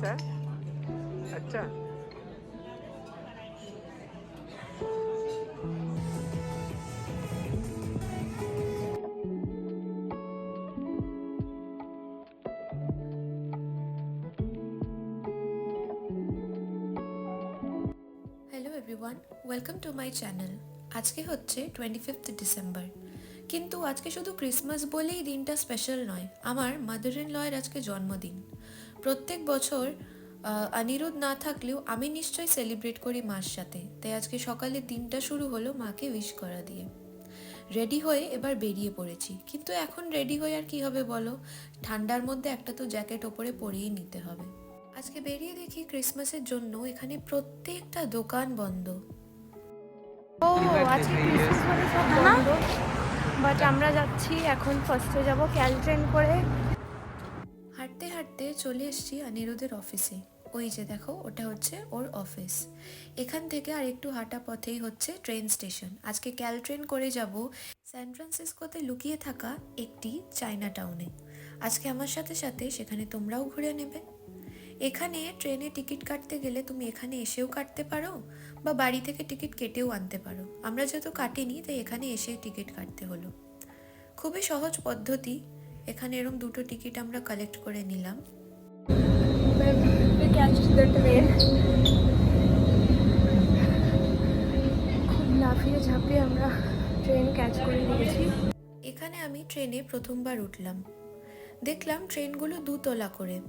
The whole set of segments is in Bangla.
कैसा है अच्छा hello everyone welcome to my channel আজকে হচ্ছে টোয়েন্টি ফিফথ ডিসেম্বর কিন্তু আজকে শুধু ক্রিসমাস বলেই দিনটা স্পেশাল নয় আমার মাদার ইন লয়ের আজকে জন্মদিন প্রত্যেক বছর অনিরুদ্ধ না থাকলেও আমি নিশ্চয়ই সেলিব্রেট করি মার সাথে। তাই আজকে সকালে দিনটা শুরু হলো মাকে উইশ করা দিয়ে। রেডি হয়ে এবার বেরিয়ে পড়েছি। কিন্তু এখন রেডি হয়ে আর কি হবে বলো? ঠান্ডার মধ্যে একটা তো জ্যাকেট ওপরে পরেই নিতে হবে। আজকে বেরিয়ে দেখি ক্রিসমাসের জন্য এখানে প্রত্যেকটা দোকান বন্ধ। ও, আজকে ক্রিসমাস বন্ধ। বাট আমরা যাচ্ছি, এখন ফার্স্টে যাব ক্যাল ট্রেন করে। হাঁটতে চলে এসেছি অনিরুদ্ধের অফিসে ওই যে দেখো, ওটা হচ্ছে ওর অফিস এখান থেকে আর একটু হাঁটা পথেই হচ্ছে ট্রেন স্টেশন আজকে ক্যাল ট্রেন করে যাব স্যান ফ্রান্সিসকোতে লুকিয়ে থাকা একটি চায়না টাউনে আজকে আমার সাথে সাথে সেখানে তোমরাও ঘুরে নেবে। এখানে ট্রেনে টিকিট কাটতে গেলে তুমি এখানে এসেও কাটতে পারো বা বাড়ি থেকে টিকিট কেটেও আনতে পারো। আমরা যেহেতু কাটিনি, তাই এখানে এসে টিকিট কাটতে হলো। খুবই সহজ পদ্ধতি। এখানে এরকম দুটো টিকিট আমরা কালেক্ট করে নিলাম। লাফিয়ে ঝাঁপিয়ে আমরা ট্রেন ক্যাচ করে নিয়েছি। এখানে আমি ট্রেনে প্রথমবার উঠলাম। দেখলাম ট্রেনগুলো দুতলা করে।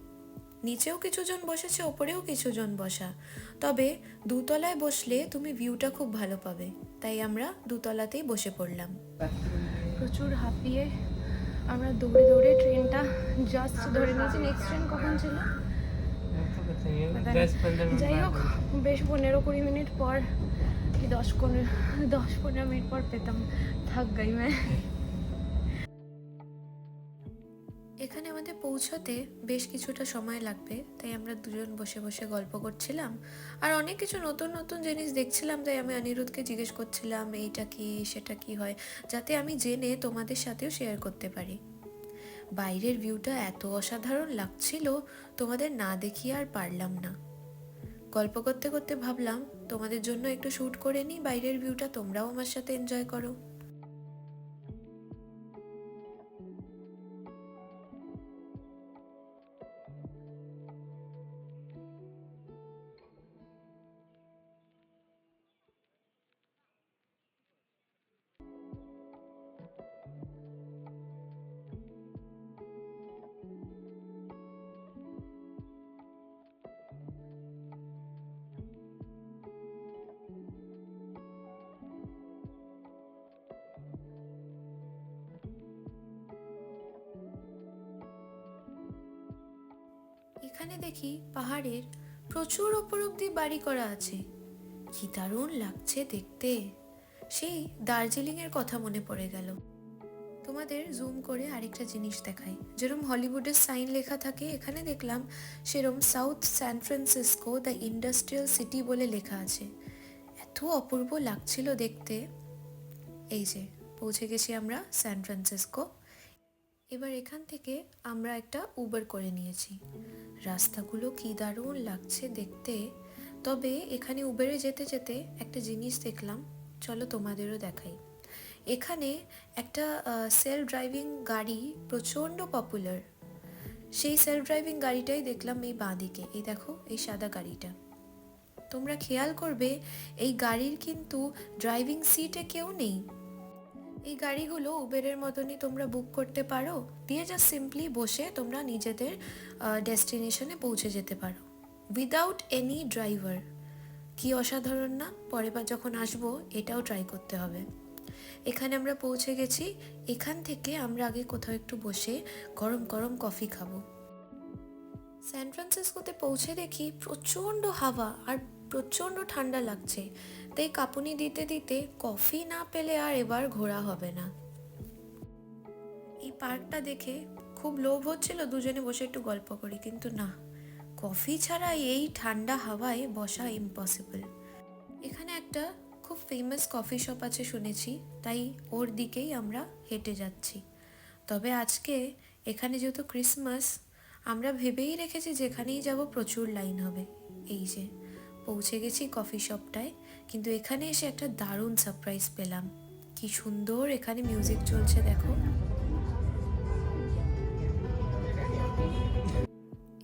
নিচেও কিছুজন বসেছে ওপরেও কিছুজন বসা। তবে দুতলায় বসলে তুমি ভিউটা খুব ভালো পাবে। তাই আমরা দুতলাতেই বসে পড়লাম। প্রচুর হাঁপিয়ে আমরা দৌড়ে দৌড়ে ট্রেনটা জাস্ট ধরে নিয়েছি। নেক্সট ট্রেন কখন ছিল? যাই হোক বেশ পনেরো কুড়ি মিনিট পর কি দশ পনেরো দশ পনেরো মিনিট পর পেতাম। থাক গাই পৌঁছতে বেশ কিছুটা সময় লাগবে, তাই আমরা দুজন বসে বসে গল্প করছিলাম। আর অনেক কিছু নতুন নতুন জিনিস দেখছিলাম, তাই আমি অনিরুদ্ধকে জিজ্ঞেস করছিলাম, এইটা কি, সেটা কি হয়? যাতে আমি জেনে তোমাদের সাথেও শেয়ার করতে পারি। বাইরের ভিউটা এত অসাধারণ লাগছিল, তোমাদের না দেখিয়ে আর পারলাম না। গল্প করতে করতে ভাবলাম, তোমাদের জন্য একটু শ্যুট করে নিই, বাইরের ভিউটা তোমরাও আমার সাথে এনজয় করো। এখানে দেখি পাহাড়ের প্রচুর ওপর অব্দি বাড়ি করা আছে। কি দারুণ লাগছে দেখতে। সেই দার্জিলিং এর কথা মনে পড়ে গেল। তোমাদের জুম করে আরেকটা জিনিস দেখাই। যেরকম হলিউডের সাইন লেখা থাকে, এখানে দেখলাম সেরম South San Francisco the industrial city বলে লেখা আছে। এত অপূর্ব লাগছিল দেখতে। এই যে, পৌঁছে গেছি আমরা স্যান ফ্রান্সিসকো এবার এখান থেকে আমরা একটা উবার করে নিয়েছি। রাস্তাগুলো কি দারুণ লাগছে দেখতে। তবে এখানে উবেরে যেতে যেতে একটা জিনিস দেখলাম, চলো তোমাদেরও দেখাই। এখানে একটা সেলফ ড্রাইভিং গাড়ি প্রচণ্ড পপুলার সেই সেলফ ড্রাইভিং গাড়িটাই দেখলাম এই বাঁদিকে, এই দেখো, এই সাদা গাড়িটা। তোমরা খেয়াল করবে, এই গাড়ির কিন্তু ড্রাইভিং সিটে কেউ নেই। এই গাড়িগুলো উবেরের মতনই তোমরা বুক করতে পারো। দিয়ে জাস্ট সিম্পলি বসে তোমরা নিজেদের ডেস্টিনেশনে পৌঁছে যেতে পারো। উইদাউট এনি ড্রাইভার কি অসাধারণ না? পরের বার যখন আসব, এটাও ট্রাই করতে হবে। এখানে আমরা পৌঁছে গেছি। এখান থেকে আমরা আগে কোথাও একটু বসে গরম গরম কফি খাব। স্যান ফ্রান্সিসকোতে পৌঁছে দেখি প্রচণ্ড হাওয়া আর প্রচণ্ড ঠান্ডা লাগছে। তাই কাঁপুনি দিতে দিতে কফি না পেলে আর এবার ঘোরা হবে না। এই পার্কটা দেখে খুব লোভ হচ্ছিল দুজনে বসে একটু গল্প করি, কিন্তু না। কফি ছাড়া এই ঠান্ডা হাওয়ায় বসা ইম্পসিবল এখানে একটা খুব ফেমাস কফি শপ আছে শুনেছি, তাই ওর দিকেই আমরা হেঁটে যাচ্ছি। তবে আজকে এখানে যেহেতু ক্রিসমাস আমরা ভেবেই রেখেছি যেখানেই যাব প্রচুর লাইন হবে। এই যে, পৌঁছে গেছি কফি শপটায় কিন্তু এখানে এসে একটা দারুণ সারপ্রাইজ পেলাম। কি সুন্দর এখানে মিউজিক চলছে, দেখো।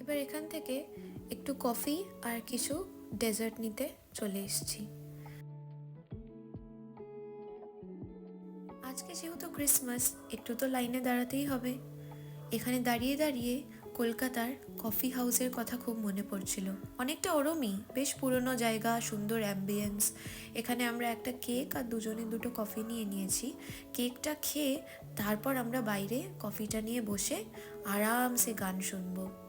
এবার এখান থেকে একটু কফি আর কিছু ডেজার্ট নিতে চলে এসেছি। আজকে যেহেতু ক্রিসমাস একটু তো লাইনে দাঁড়াতেই হবে। এখানে দাঁড়িয়ে দাঁড়িয়ে কলকাতার কফি হাউসের কথা খুব মনে পড়ছিল। অনেকটা ওরমই, বেশ পুরনো জায়গা, সুন্দর অ্যাম্বিয়েন্স এখানে আমরা একটা কেক আর দুজনে দুটো কফি নিয়ে নিয়েছি। কেকটা খেয়ে তারপর আমরা বাইরে কফিটা নিয়ে বসে আরামসে গান শুনব।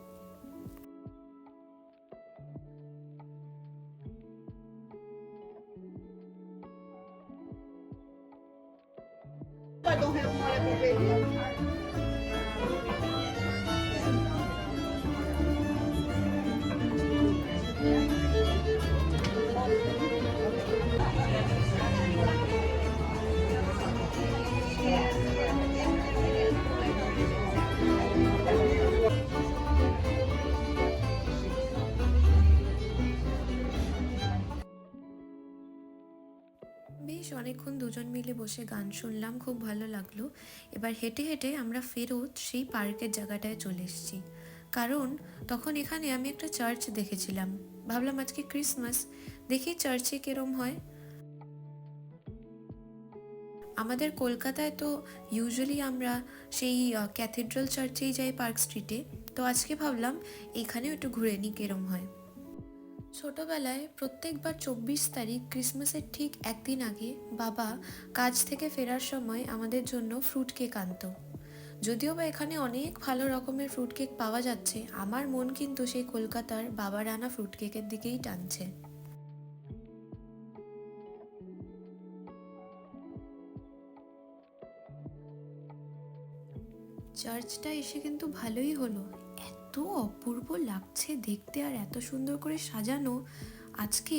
অনেকক্ষণ দুজন মিলে বসে গান শুনলাম, খুব ভালো লাগল। এবার হেঁটে হেঁটে আমরা ফেরত সেই পার্কের জায়গাটায় চলে এসেছি। কারণ তখন এখানে আমি একটা চার্চ দেখেছিলাম। ভাবলাম আজকে ক্রিসমাস, দেখি চার্চে কিরম হয়। আমাদের কলকাতায় তো ইউজুয়ালি আমরা সেই ক্যাথিড্রাল চার্চেই যাই পার্ক স্ট্রিটে। তো আজকে ভাবলাম এখানেও একটু ঘুরে নিই কিরম হয়। ছোটবেলায় প্রত্যেকবার চব্বিশ তারিখ ক্রিসমাসের ঠিক একদিন আগে বাবা কাজ থেকে ফেরার সময় আমাদের জন্য ফ্রুট কেক আনতো। যদিও বা এখানে অনেক ভালো রকমের ফ্রুট কেক পাওয়া যাচ্ছে, আমার মন কিন্তু সেই কলকাতার বাবার আনা ফ্রুট কেকের দিকেই টানছে। চার্চটা এসে কিন্তু ভালোই হলো। এত অপূর্ব লাগছে দেখতে আর এত সুন্দর করে সাজানো। আজকে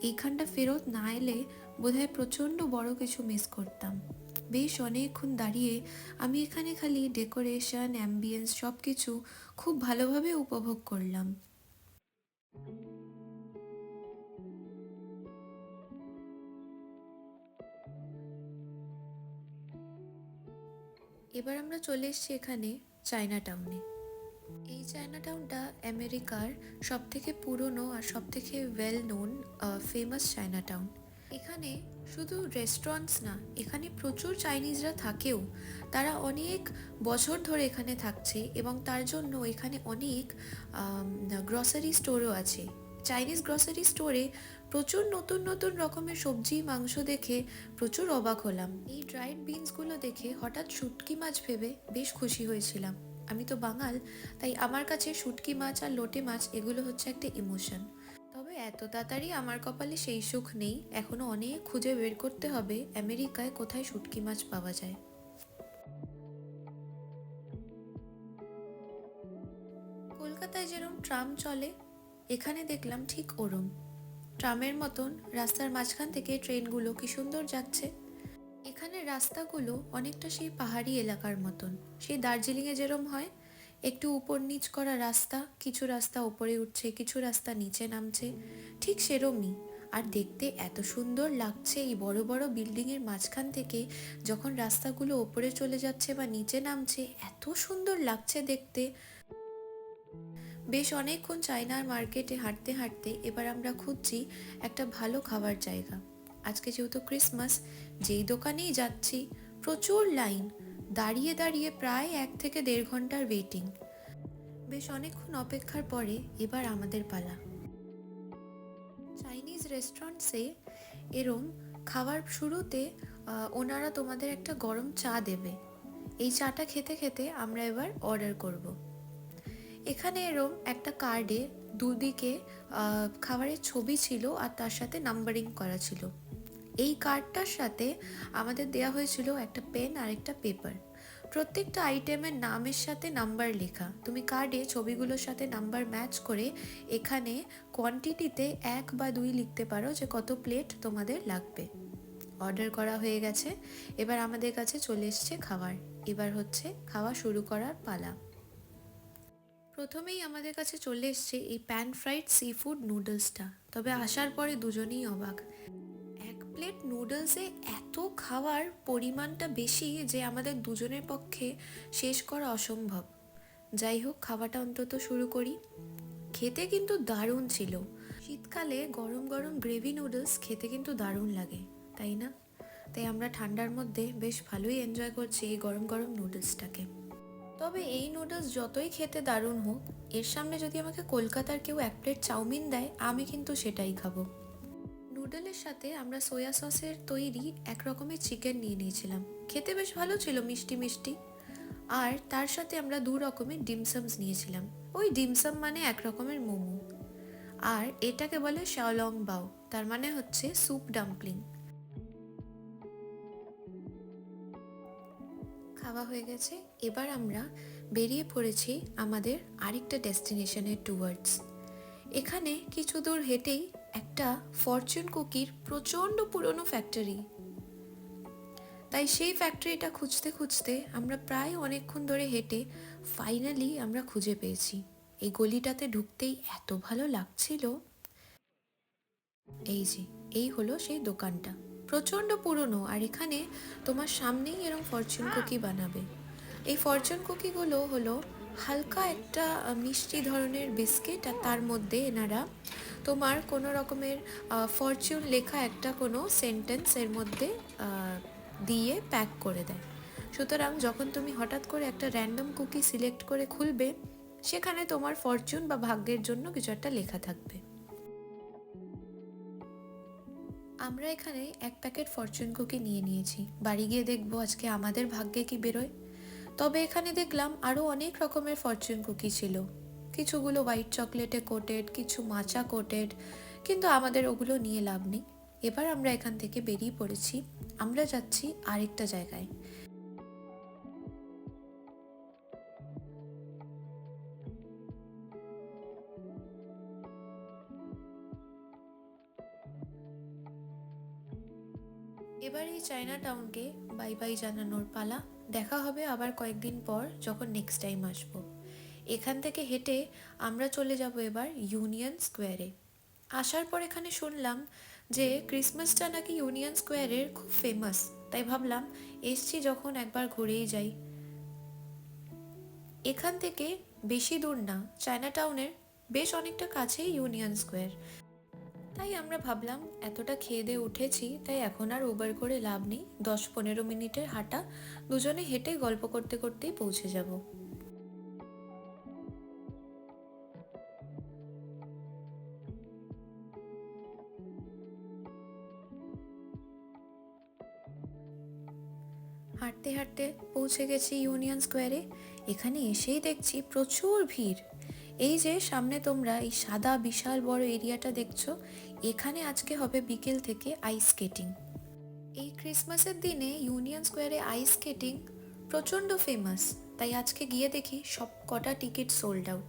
এইখানটা ফেরত না এলে বোধহয় প্রচণ্ড বড় কিছু মিস করতাম। বেশ অনেকক্ষণ দাঁড়িয়ে আমি এখানে খালি ডেকোরেশন অ্যাম্বিয়েন্স সব কিছু খুব ভালোভাবে উপভোগ করলাম। এবার আমরা চলে এসেছি এখানে চায়না টাউনে এই চায়না টাউনটা আমেরিকার সব থেকে পুরনো আর সব থেকে well known famous China town এখানে শুধু রেস্টুরেন্টস না, এখানে প্রচুর চাইনিজরা থাকেও। তারা অনেক বছর ধরে এখানে থাকছে এবং তার জন্য এখানে অনেক গ্রসারি স্টোরও আছে। চাইনিজ গ্রসারি স্টোরে প্রচুর নতুন নতুন রকমের সবজি, মাংস দেখে প্রচুর অবাক হলাম। এই ড্রাইড বিনসগুলো দেখে হঠাৎ শুটকি মাছ ভেবে বেশ খুশি হয়েছিলাম। আমি তো বাঙাল, তাই আমার কাছে শুটকি মাছ আর লোটে মাছ এগুলো হচ্ছে একটা ইমোশন তবে এত তাড়াতাড়ি আমার কপালে সেই সুখ নেই, এখনও অনেক খুঁজে বের করতে হবে আমেরিকায় কোথায় শুটকি মাছ পাওয়া যায়। কলকাতায় যেরকম ট্রাম চলে, এখানে দেখলাম ঠিক ওরম। ট্রামের মতন রাস্তার মাঝখান থেকে ট্রেনগুলো কি সুন্দর যাচ্ছে। এখানে রাস্তাগুলো অনেকটা সেই পাহাড়ি এলাকার মতন। সেই দার্জিলিংয়ে যেরম হয়, একটু উপর নিচ করা রাস্তা, কিছু রাস্তা উপরে উঠছে, কিছু রাস্তা নিচে নামছে, ঠিক সেরমই। আর দেখতে এত সুন্দর লাগছে এই বড় বড় বিল্ডিংয়ের মাঝখান থেকে, যখন রাস্তাগুলো ওপরে চলে যাচ্ছে বা নিচে নামছে, এত সুন্দর লাগছে দেখতে। বেশ অনেকক্ষণ চায়নার মার্কেটে হাঁটতে হাঁটতে এবার আমরা খুঁজছি একটা ভালো খাবার জায়গা। আজকে যেহেতু ক্রিসমাস যেই দোকানেই যাচ্ছি, প্রচুর লাইন। দাঁড়িয়ে দাঁড়িয়ে প্রায় এক থেকে দেড় ঘণ্টার ওয়েটিং বেশ অনেকক্ষণ অপেক্ষার পরে এবার আমাদের পালা। চাইনিজ রেস্টুরেন্টসে এরম খাবার শুরুতে ওনারা তোমাদের একটা গরম চা দেবে। এই চাটা খেতে খেতে আমরা এবার অর্ডার করব। এখানে এরম একটা কার্ডে দুদিকে খাবারের ছবি ছিল আর তার সাথে নাম্বারিং করা ছিল। এই কার্ডটার সাথে আমাদের দেয়া হয়েছিল একটা পেন আর একটা পেপার। প্রত্যেকটা আইটেমের নামের সাথে নাম্বার লেখা। তুমি কার্ডে ছবিগুলোর সাথে নাম্বার ম্যাচ করে এখানে কোয়ান্টিটিতে এক বা দুই লিখতে পারো যে কত প্লেট তোমাদের লাগবে। অর্ডার করা হয়ে গেছে। এবার আমাদের কাছে চলে এসছে খাবার। এবার হচ্ছে খাওয়া শুরু করার পালা। প্রথমেই আমাদের কাছে চলে এসছে এই প্যান ফ্রাইড সি ফুড নুডলসটা। তবে আসার পরে দুজনেই অবাক। প্লেট নুডলসে এত খাওয়ার পরিমাণটা বেশি যে আমাদের দুজনের পক্ষে শেষ করা অসম্ভব। যাই হোক, খাওয়াটা অন্তত শুরু করি। খেতে কিন্তু দারুণ ছিল। শীতকালে গরম গরম গ্রেভি নুডলস খেতে কিন্তু দারুণ লাগে, তাই না? তাই আমরা ঠান্ডার মধ্যে বেশ ভালোই এনজয় করছি এই গরম গরম নুডলসটাকে তবে এই নুডলস যতই খেতে দারুণ হোক, এর সামনে যদি আমাকে কলকাতার কেউ এক প্লেট চাউমিন দেয়, আমি কিন্তু সেটাই খাব। নুডলের সাথে আমরা সয়া সসের তৈরি এক রকমের চিকেন নিয়ে নিয়েছিলাম। খেতে বেশ ভালো ছিল, মিষ্টি মিষ্টি। আর তার সাথে আমরা দু রকমের ডিমসামস নিয়েছিলাম। ওই ডিমসাম মানে এক রকমের মোমো। আর এটাকে বলে শাওলং বাও তার মানে হচ্ছে স্যুপ ডাম্পলিং খাওয়া হয়ে গেছে। এবার আমরা বেরিয়ে পড়েছি আমাদের আরেকটা ডেস্টিনেশনের টুয়ার্ডস এখানে কিছু দূর হেঁটেই একটা ফরচুন কুকির প্রচণ্ড পুরনো ফ্যাক্টরি তাই সেই ফ্যাক্টরিটা খুঁজতে খুঁজতে আমরা প্রায় অনেকক্ষণ ধরে হেঁটে ফাইনালি আমরা খুঁজে পেয়েছি। এই গলিটাতে ঢুকতেই এত ভালো লাগছিল। এই যে, এই হলো সেই দোকানটা। প্রচণ্ড পুরনো আর এখানে তোমার সামনেই এরকম ফরচুন কুকি বানাবে। এই ফরচুন কুকিগুলো হলো হালকা একটা মিষ্টি ধরনের বিস্কিট আর তার মধ্যে এনারা তোমার কোনো রকমের ফরচুন লেখা একটা কোনো সেন্টেন্স এর মধ্যে দিয়ে প্যাক করে দেয়। সুতরাং যখন তুমি হঠাৎ করে একটা র্যান্ডম কুকি সিলেক্ট করে খুলবে, সেখানে তোমার ফরচুন বা ভাগ্যের জন্য কিছু একটা লেখা থাকবে। আমরা এখানে এক প্যাকেট ফরচুন কুকি নিয়ে নিয়েছি। বাড়ি গিয়ে দেখব আজকে আমাদের ভাগ্যে কি বেরোয়। তবে এখানে দেখলাম আরও অনেক রকমের ফরচুন কুকি ছিল। কিছুগুলো হোয়াইট চকলেটে কোটেড কিছু মাচা কোটেড কিন্তু আমাদের ওগুলো নিয়ে লাভ নেই। এবার আমরা এখান থেকে বেরিয়ে পড়েছি। আমরা যাচ্ছি আরেকটা জায়গায়। এবার এই চায়না টাউনকে বাই বাই জানানোর পালা। দেখা হবে আবার কয়েকদিন পর, যখন নেক্সট টাইম আসব। এখান থেকে হেঁটে আমরা চলে যাব এবার ইউনিয়ন স্কোয়ারে আসার পর এখানে শুনলাম যে ক্রিসমাসটা নাকি ইউনিয়ন স্কোয়ারের খুব ফেমাস তাই ভাবলাম এসছি যখন একবার ঘুরেই যাই। এখান থেকে বেশি দূর না চায়না টাউনের বেশ অনেকটা কাছেই ইউনিয়ন স্কোয়ার তাই আমরা ভাবলাম এতটা খেয়ে দিয়ে উঠেছি, তাই এখন আর উবার করে লাভ নেই। দশ পনেরো মিনিটের হাঁটা, দুজনে হেঁটে গল্প করতে করতেই পৌঁছে যাব। হাঁটতে হাঁটতে পৌঁছে গেছি ইউনিয়ন স্কোয়ারে। এখানে এসেই দেখছি প্রচুর ভিড়। এই যে সামনে তোমরা এই সাদা বিশাল বড় এরিয়াটা দেখছ, এখানে আজকে হবে বিকেল থেকে আইস স্কেটিং এই ক্রিসমাসের দিনে ইউনিয়ন স্কোয়ারে আইস স্কেটিং প্রচণ্ড ফেমাস তাই আজকে গিয়ে দেখি সব কটা টিকিট সোল্ড আউট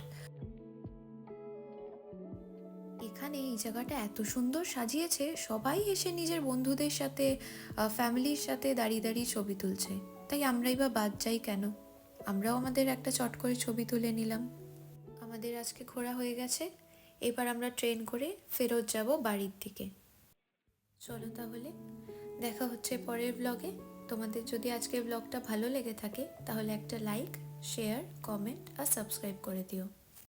এই জায়গাটা এত সুন্দর সাজিয়েছে, সবাই এসে নিজের বন্ধুদের সাথে ফ্যামিলির সাথে দাঁড়িয়ে দাঁড়িয়ে ছবি তুলছে। তাই আমরাই বা বাদ যাই কেন? আমরাও আমাদের একটা চট করে ছবি তুলে নিলাম। আমাদের আজকে ঘোরা হয়ে গেছে। এবার আমরা ট্রেন করে ফেরত যাব বাড়ির দিকে। চলো তাহলে, দেখা হচ্ছে পরের ব্লগে তোমাদের যদি আজকের ব্লগটা ভালো লেগে থাকে, তাহলে একটা লাইক শেয়ার কমেন্ট আর সাবস্ক্রাইব করে দিও।